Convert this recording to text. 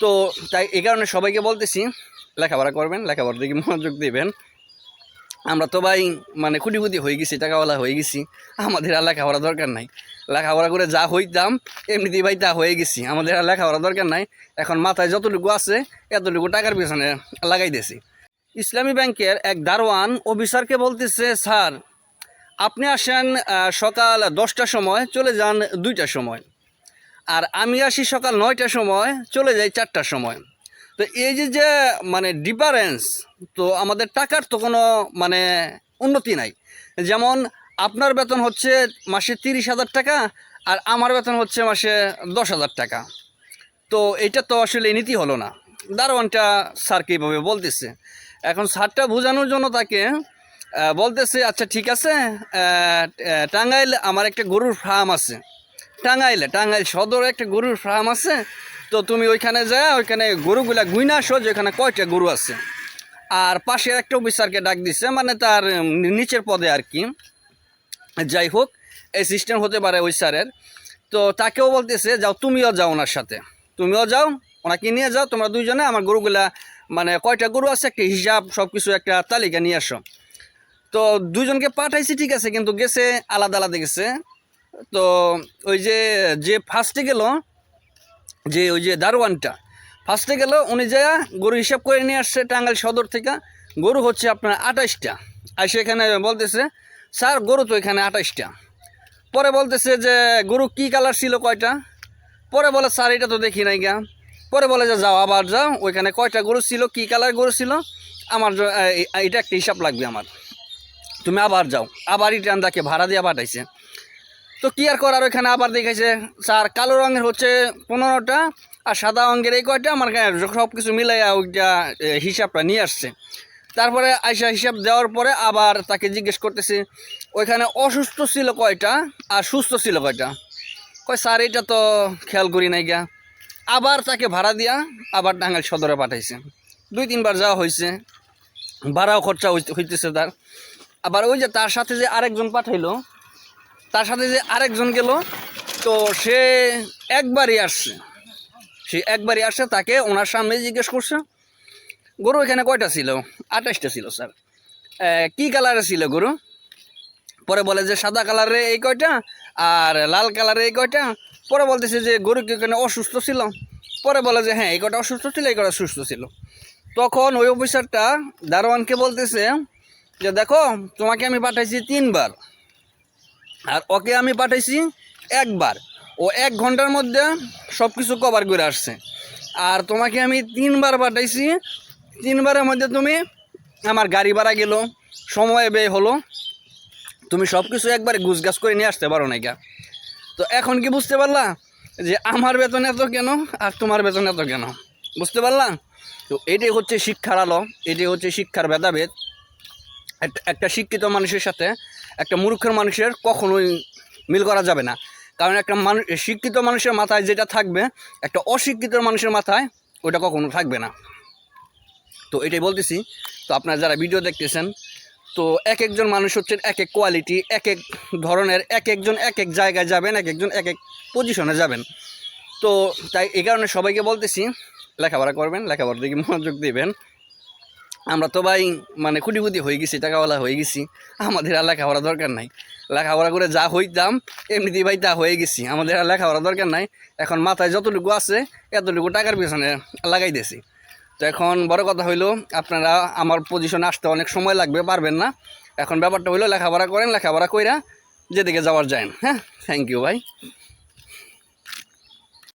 তো তাই এই কারণে সবাইকে বলতেছি, লেখাপড়া করবেন, লেখাপড়ার দিকে মনোযোগ দিবেন। আমরা তো ভাই মানে খুঁটিপুটি হয়ে গেছি, টাকাওয়ালা হয়ে গেছি, আমাদের আর লেখাপড়া দরকার নাই। লেখাপড়া করে যা হইতাম, এমনিতেই ভাই তা হয়ে গেছি, আমাদের আর লেখাপড়া দরকার নাই। এখন মাথায় যতটুকু আছে, এতটুকু টাকার পিছনে লাগাই দিয়েছি ইসলামী ব্যাংকের এক দারোয়ান অফিসারকে বলতেছে, স্যার, আপনি আসেন সকাল দশটার সময়, চলে যান দুইটার সময়। আর আমি আসি সকাল নয়টার সময়, চলে যাই চারটার সময়। তো এই যে যে মানে ডিফারেন্স তো আমাদের টাকার তো কোনো মানে উন্নতি নাই। যেমন আপনার বেতন হচ্ছে মাসে তিরিশ হাজার টাকা, আর আমার বেতন হচ্ছে মাসে দশ হাজার টাকা। তো এটা তো আসলে নীতি হলো না। দারোয়ানটা স্যারকে এইভাবে বলতেছে? এখন স্যারটা বোঝানোর জন্য তাকে বলতেছে আচ্ছা ঠিক আছে টাঙ্গাইল আমার একটা গরুর ফার্ম আছে। টাঙ্গাইলে, টাঙ্গাইল সদরে একটা গরুর ফার্ম আছে। তো তুমি ওইখানে যা ওইখানে গরুগুলা গুইনা আসো যে ওখানে কয়টা গরু আছে। আর পাশের একটা অফিসারকে ডাক দিছে মানে তার নিচের পদে আর কি। যাই হোক, এই সিস্টেম হতে পারে ওই স্যারের। তো তাকেও বলতেছে, যাও, তুমিও যাও ওনার সাথে। তুমিও যাও, ওনাকে নিয়ে যাও, তোমরা দুইজনে আমার গরুগুলা মানে কয়টা গরু আছে, একটা হিসাব সব কিছু একটা তালিকা নিয়ে আসো। তো দুজনকে পাঠাইছি, ঠিক আছে, কিন্তু গেছে, আলাদা আলাদা গেছে। তো ওই যে যে ফার্স্টে গেল, যে ওই যে দারোয়ানটা ফার্স্টে গেল, উনি যা গরু হিসাব করে নিয়ে আসছে টাঙ্গাইল সদর থেকে, গরু হচ্ছে আপনার আঠাশটা আর সেখানে বলতেছে, স্যার, গরু তো এখানে আঠাশটা পরে বলতেছে যে, গরু কি কালার ছিল কয়টা? পরে বলে, স্যার, এটা তো দেখি নাই গা। পরে বলে, যে, যাও, আবার যাও, ওইখানে কয়টা গরু ছিল, কি কালার গরু ছিল? আমার এইটা একটা হিসাব লাগবে আমার। তুমি আবার যাও, আবার রিটার্ন তাকে ভাড়া দিয়ে পাঠাইছে। তো কি আর করার, ওইখানে আবার দেখাইছে, স্যার কালো রঙের হচ্ছে পনেরোটা আর সাদা রঙের এই কয়টা, আমার সব কিছু মিলাইয়া ওইটা হিসাবটা নিয়ে আসছে। তারপরে আইসা হিসাব দেওয়ার পরে আবার তাকে জিজ্ঞেস করতেছি, ওইখানে অসুস্থ ছিল কয়টা আর সুস্থ ছিল কয়টা? কয়, স্যার, এটা তো খেয়াল করি নাই গা। আবার তাকে ভাড়া দিয়া আবার টাঙ্গাইল সদরে পাঠাইছে। দুই তিনবার যাওয়া হয়েছে ভাড়াও খরচা হইতে- হইতেছে তার। আবার ওই যে তার সাথে যে আরেকজন পাঠাইলো তার সাথে যে আরেকজন গেল, তো সে একবারই আসছে। সে একবারই আসছে, তাকে ওনার সামনে জিজ্ঞেস করছে, গরু এখানে কয়টা ছিল? আঠাশটা ছিল, স্যার। কি কালারে ছিল গরু? পরে বলে যে, সাদা কালারে এই কয়টা আর লাল কালারে এই কয়টা? পরে বলতেছে যে, গরু কি এখানে অসুস্থ ছিল? পরে বলে যে হ্যাঁ এই কটা অসুস্থ ছিল, এই কটা সুস্থ ছিল। তখন ওই অফিসারটা দারোয়ানকে বলতেছে যে, দেখো, তোমাকে আমি পাঠাইছি তিনবার। আর ওকে আমি পাঠাইছি একবার। ও এক ঘণ্টার মধ্যে সব কিছু কভার করে আসছে। আর তোমাকে আমি তিনবার পাঠাইছি। তিনবারের মধ্যে তুমি আমার গাড়ি ভাড়া গেলো, সময় ব্যয় হলো। তুমি সব কিছু একবারে গুছগাছ করে নিয়ে আসতে পারো না গা তো এখন কি বুঝতে পারলা যে আমার বেতন এত কেন আর তোমার বেতন এত কেন? বুঝতে পারলা? তো এটাই হচ্ছে শিক্ষার আলো, এটাই হচ্ছে শিক্ষার ভেদাভেদ। একটা- শিক্ষিত মানুষের সাথে, একটা মূর্খের মানুষের কখনোই মিল করা যাবে না। কারণ একটা মানুষ শিক্ষিত মানুষের মাথায় যেটা থাকবে, একটা অশিক্ষিত মানুষের মাথায় ওটা কখনো থাকবে না। তো এটাই বলতেছি। তো আপনারা যারা ভিডিও দেখতেছেন, তো এক একজন মানুষ হচ্ছে এক এক কোয়ালিটি, এক এক ধরনের, এক একজন এক এক জায়গায় যাবেন, এক একজন এক এক পজিশনে যাবেন। তো তাই এই কারণে সবাইকে বলতেছি, লেখাপড়া করবেন, লেখাপড়ার দিকে মনোযোগ দিবেন। আমরা তো ভাই মানে খুঁটিপুটি হয়ে গেছি, টাকাওয়ালা হয়ে গেছি। আমাদের আর লেখাপড়া দরকার নাই। লেখাপড়া করে যা হইতাম, এমনিতেই ভাই তা হয়ে গেছি। আমাদের আর লেখাপড়া দরকার নাই। এখন মাথায় যতটুকু আছে, এতটুকু টাকার পিছনে লাগাই দিয়েছি তো এখন বড় কথা হইল, আপনারা আমার পজিশনে আসতে অনেক সময় লাগবে, পারবেন না। এখন ব্যাপারটা হইল, লেখাপড়া করেন, লেখাপড়া কইরা যেদিকে যাওয়ার যায় হ্যাঁ? থ্যাংক ইউ ভাই।